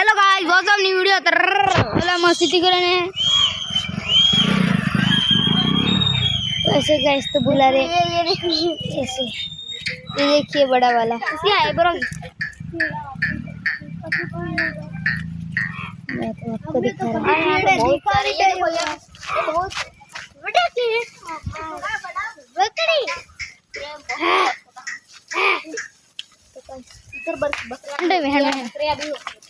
Hello guys welcome new video ओला मस्ती करे ने तो ऐसे गाइस तो बुला रहे ऐसे ये देखिए बड़ा वाला क्या है ब्रो मैं तो आपको दिखा रहा हूँ बहुत सारे ये बहुत बड़ा के बकरी इधर बकरा में है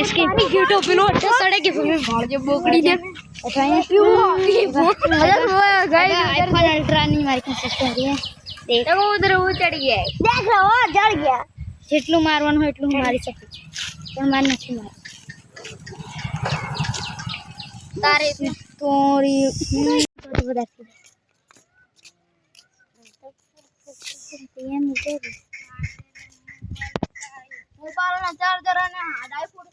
इसकी गिटो पिलो सड़े के बोकड़ी ने आईफोन अल्ट्रा नहीं मार के कर रही है देखो उधर वो चढ़ गया देख रहा हो चढ़ गया जितलो मारवन हो हिटलू हमारी सके तो मार नहीं मार तारे तोरी तो बता मुझे मोबाइल ना चार्जर है ना आईफोन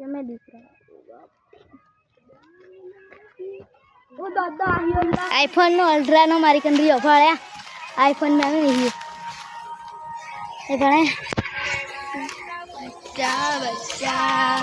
કે મેં દીકરા આઈફોન નો અલ્ટ્રા નો મારી કંદરી ઓફાળ્યા આઈફોન મેં આવી નહીં એ ગણે. બચ્ચા બચ્ચા.